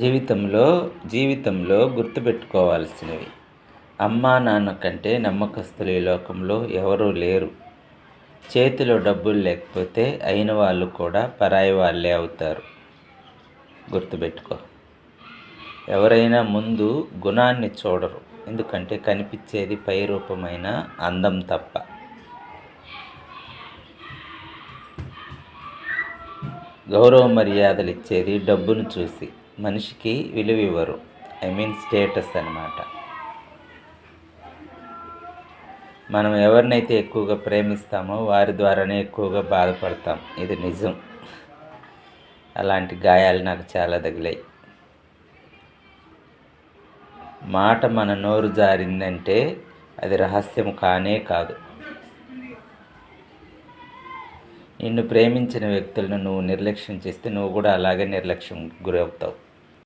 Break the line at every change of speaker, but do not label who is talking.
జీవితంలో జీవితంలో గుర్తుపెట్టుకోవాల్సినవి. అమ్మా నాన్న కంటే నమ్మకస్తులు ఈ లోకంలో ఎవరూ లేరు. చేతిలో డబ్బులు లేకపోతే అయిన వాళ్ళు కూడా పరాయి వాళ్ళే అవుతారు. గుర్తుపెట్టుకో. ఎవరైనా ముందు గుణాన్ని చూడరు. ఎందుకంటే కనిపించేది పై రూపమైన అందం తప్ప. గౌరవ మర్యాదలు ఇచ్చేది డబ్బును చూసి. మనిషికి విలువ ఇవ్వరు. ఐ మీన్ స్టేటస్ అనమాట మనం ఎవరినైతే ఎక్కువగా ప్రేమిస్తామో వారి ద్వారానే ఎక్కువగా బాధపడతాం. ఇది నిజం. అలాంటి గాయాలు నాకు చాలా తగిలాయి. మాట మన నోరు జారిందంటే అది రహస్యం కానే కాదు. నిన్ను ప్రేమించిన వ్యక్తులను నువ్వు నిర్లక్ష్యం చేస్తే నువ్వు కూడా అలాగే నిర్లక్ష్యం గురవుతావు.